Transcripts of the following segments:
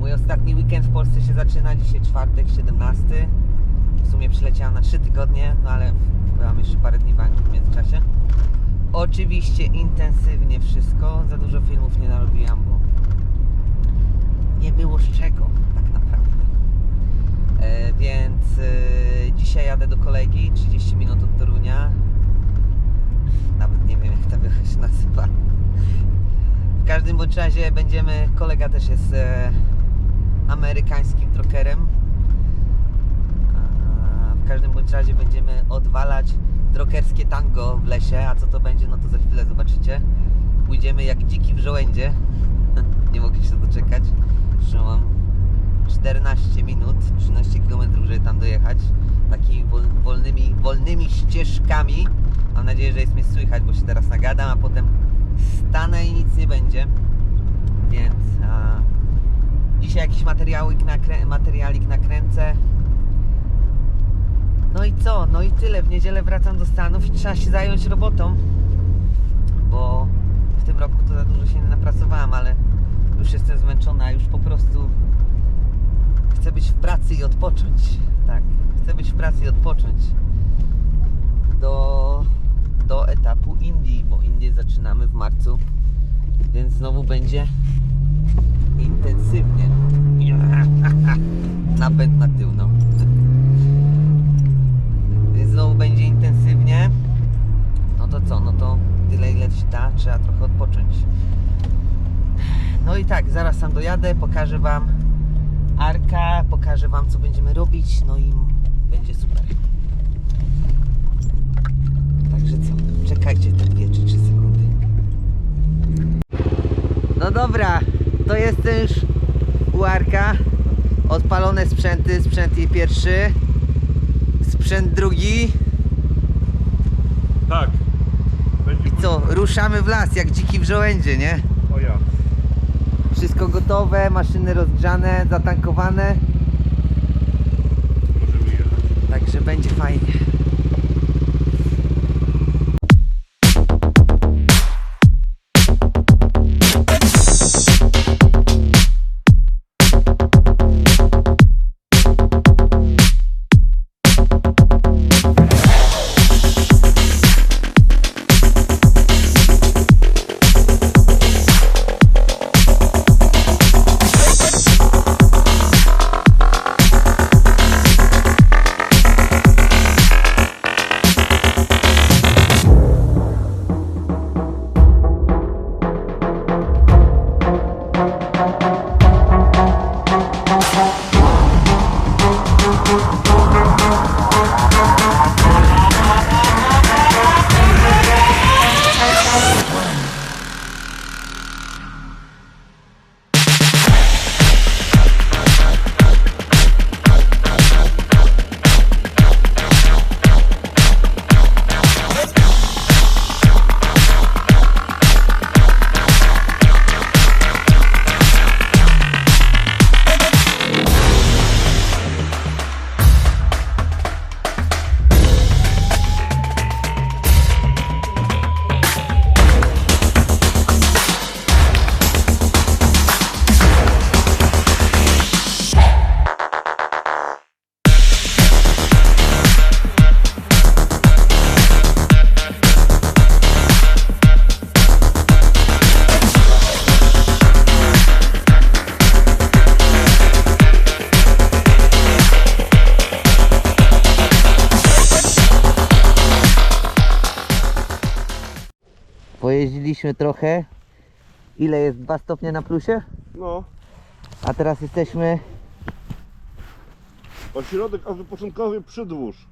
Mój ostatni weekend w Polsce się zaczyna. Dzisiaj czwartek, 17. W sumie przyleciałem na 3 tygodnie, no ale byłam jeszcze parę dni w Anglii w międzyczasie. Oczywiście intensywnie wszystko. Za dużo filmów nie narobiłam, bo nie było z czego tak naprawdę. E, więc e, dzisiaj jadę do kolegi, 30 minut od Torunia. Nawet nie wiem jak ta wiocha się nazywa. W każdym bądź razie będziemy, kolega też jest e, amerykańskim trokerem. W każdym bądź razie będziemy odwalać trokerskie tango w lesie, a co to będzie, no to za chwilę zobaczycie. Pójdziemy jak dziki w żołędzie. Nie mogę się doczekać. Jeszcze mam 14 minut, 13 km, żeby tam dojechać. Takimi wol, wolnymi, wolnymi ścieżkami. Mam nadzieję, że jest mnie słychać, bo się teraz nagadam, a potem stanę i nic nie będzie. Więc a, dzisiaj jakiś materiałik, nakrę, materialik nakręcę. No i co? No i tyle. W niedzielę wracam do Stanów i trzeba się zająć robotą. Bo w tym roku to za dużo się nie napracowałem, ale już jestem zmęczona, już po prostu chcę być w pracy i odpocząć. Tak, chcę być w pracy i odpocząć. Do, do etapu Indii, bo Indie zaczynamy w marcu, więc znowu będzie intensywnie. Napęd na tył, no. Więc znowu będzie intensywnie. No to co, no to tyle ile się da, trzeba trochę odpocząć. No i tak, zaraz tam dojadę, pokażę Wam Arka, pokażę Wam co będziemy robić, no i będzie super. Także co, czekajcie te 2 czy 3 sekundy. No dobra, to jestem już u Arka. Odpalone sprzęty, sprzęt jej pierwszy, sprzęt drugi. Tak. Będzie I co, ruszamy w las jak dziki w żołędzie, nie? O ja. Wszystko gotowe, maszyny rozgrzane, zatankowane, Możemy jechać. także będzie fajnie. Pojeździliśmy trochę. Ile jest? 2 stopnie na plusie? No. A teraz jesteśmy Ośrodek wypoczynkowy Przydwórz.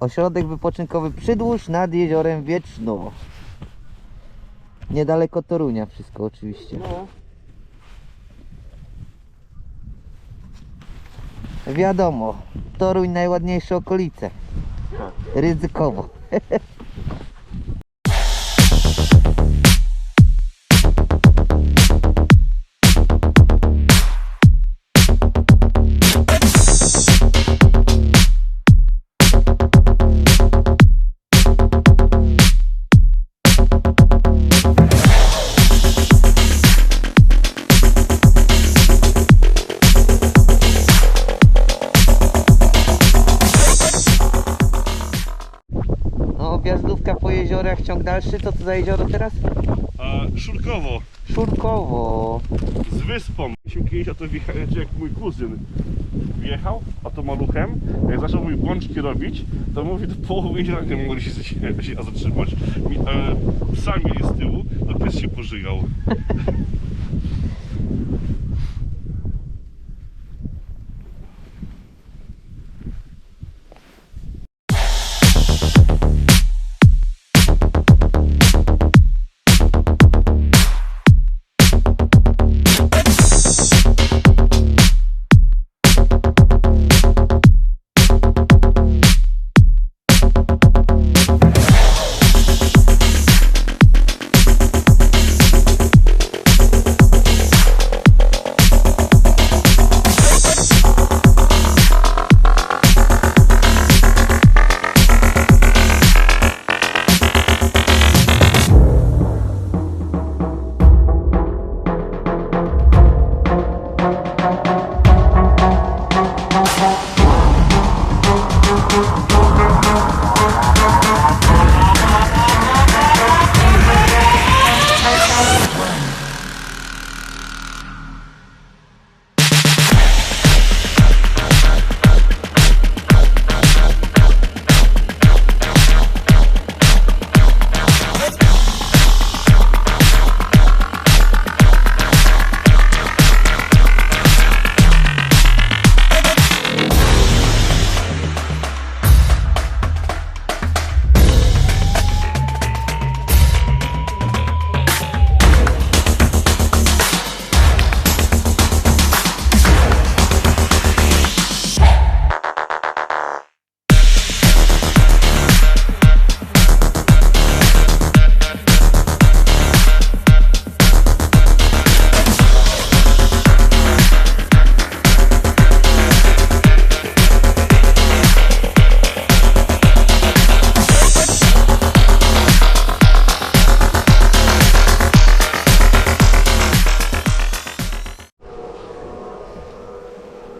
Ośrodek wypoczynkowy Przydłuż nad jeziorem Wieczno. Niedaleko Torunia wszystko oczywiście. No. Wiadomo, Toruń najładniejsze okolice. Tak. Ryzykowo. objazdówka po jeziorach, ciąg dalszy, co to za jezioro teraz? A Szurkowo, Szurkowo. z wyspą. Myśmy kiedyś o to wjechali, jak mój kuzyn wjechał automaluchem, jak zaczął mój bączki robić, to mówi do połowy jeziora nie mogli się, się, się zatrzymać. Mi, e, psa mieli z tyłu, to pies się pożygał.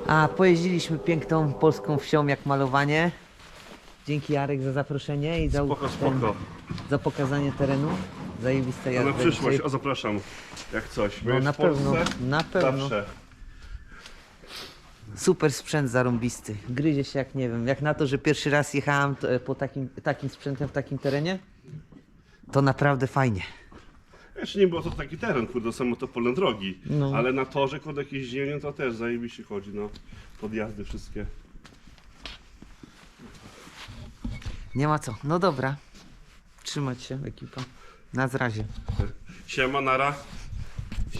A pojeździliśmy piękną polską wsią jak malowanie. Dzięki Jarek za zaproszenie i za, Spoko, ten- spoko. za pokazanie terenu. Zajebiste jazdy. na przyszłość, a zapraszam, jak coś. No Będziesz na w Polsce? pewno, na pewno. Zawsze. Super sprzęt zarąbisty. Gryzie się jak nie wiem. Jak na to, że pierwszy raz jechałem to, e, po takim, takim sprzętem w takim terenie, to naprawdę fajnie. Jeszcze nie było to taki teren, kurde, samo to pole drogi. No. Ale na torze, kurde, jakieś ziemię, to też zajebiście chodzi, no. Podjazdy wszystkie. Nie ma co. No dobra. Trzymać się ekipa. Na zrazie. Siema, nara.